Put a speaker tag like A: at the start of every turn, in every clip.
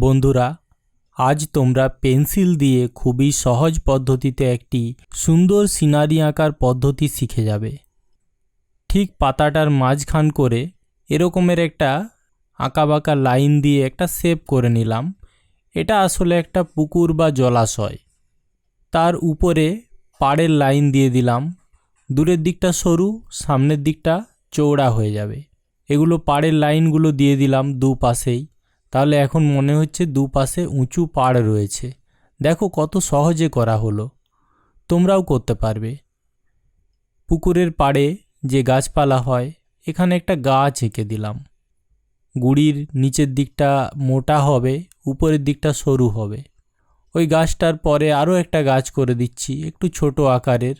A: বন্ধুরা, আজ তোমরা পেন্সিল দিয়ে খুবই সহজ পদ্ধতিতে একটি সুন্দর সিনারি আঁকার পদ্ধতি শিখে যাবে। ঠিক পাতাটার মাঝখান করে এরকমের একটা আঁকাবাঁকা লাইন দিয়ে একটা শেপ করে নিলাম। এটা আসলে একটা পুকুর বা জলাশয়। তার উপরে পাড়ের লাইন দিয়ে দিলাম। দূরের দিকটা সরু, সামনের দিকটা চৌড়া হয়ে যাবে। এগুলো পাড়ের লাইনগুলো দিয়ে দিলাম দুপাশেই। তাহলে এখন মনে হচ্ছে দুপাশে উঁচু পাড় রয়েছে। দেখো কত সহজে করা হলো। তোমরাও করতে পারবে। পুকুরের পাড়ে যে গাছপালা হয়, এখানে একটা গাছ এঁকে দিলাম। গুড়ির নিচের দিকটা মোটা হবে, উপরের দিকটা সরু হবে। ওই গাছটার পরে আরও একটা গাছ করে দিচ্ছি, একটু ছোট আকারের।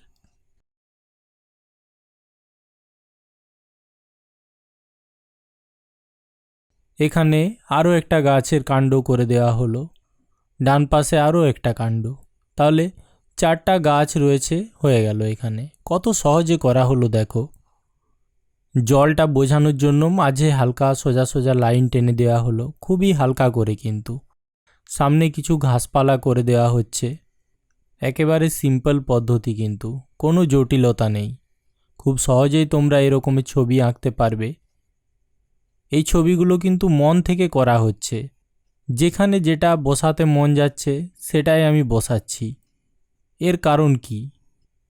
A: এখানে আরও একটা গাছের কাণ্ড করে দেওয়া হলো। ডান পাশে আরও একটা কাণ্ড। তাহলে চারটা গাছ রয়েছে, হয়ে গেল এখানে। কত সহজে করা হলো দেখো। জলটা বোঝানোর জন্য মাঝে হালকা সোজা সোজা লাইন টেনে দেওয়া হলো। খুবই হালকা করে কিন্তু। সামনে কিছু ঘাসপালা করে দেওয়া হচ্ছে। একেবারে সিম্পল পদ্ধতি কিন্তু। কোনো জটিলতা নেই। খুব সহজেই তোমরা এরকমের ছবি আঁকতে পারবে। এই ছবিগুলো কিন্তু মন থেকে করা হচ্ছে। যেখানে যেটা বসাতে মন যাচ্ছে, সেটাই আমি বসাচ্ছি। এর কারণ কি?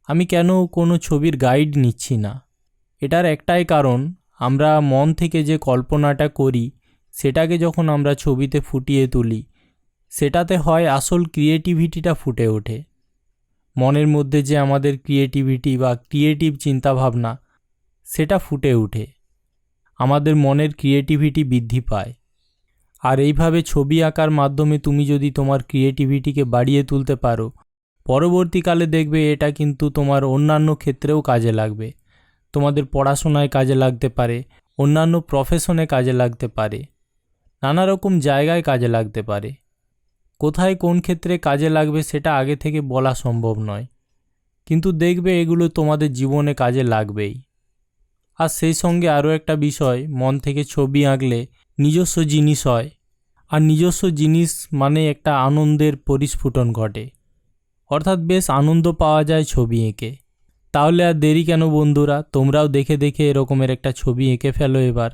A: আমি কেন কোনো ছবির গাইড নিচ্ছি না? এটার একটাই কারণ, আমরা মন থেকে যে কল্পনাটা করি, সেটাকে যখন আমরা ছবিতে ফুটিয়ে তুলি, সেটাতে হয় আসল ক্রিয়েটিভিটিটা ফুটে ওঠে। মনের মধ্যে যে আমাদের ক্রিয়েটিভিটি বা ক্রিয়েটিভ চিন্তাভাবনা, সেটা ফুটে ওঠে। আমাদের মনের ক্রিয়েটিভিটি বৃদ্ধি পায়। আর এইভাবে ছবি আঁকার মাধ্যমে তুমি যদি তোমার ক্রিয়েটিভিটিকে বাড়িয়ে তুলতে পারো, পরবর্তীকালে দেখবে এটা কিন্তু তোমার অন্যান্য ক্ষেত্রেও কাজে লাগবে। তোমাদের পড়াশোনায় কাজে লাগতে পারে, অন্যান্য প্রফেশনে কাজে লাগতে পারে, নানা রকম জায়গায় কাজে লাগতে পারে। কোথায় কোন ক্ষেত্রে কাজে লাগবে সেটা আগে থেকে বলা সম্ভব নয়। কিন্তু দেখবে এগুলো তোমাদের জীবনে কাজে লাগবেই। আর সেই সঙ্গে আরও একটা বিষয়, মন থেকে ছবি আঁকলে নিজস্ব জিনিস হয়। আর নিজস্ব জিনিস মানে একটা আনন্দের পরিস্ফুটন ঘটে। অর্থাৎ বেশ আনন্দ পাওয়া যায় ছবি এঁকে। তাহলে আর দেরি কেন বন্ধুরা? তোমরাও দেখে দেখে এরকমের একটা ছবি এঁকে ফেলো এবার।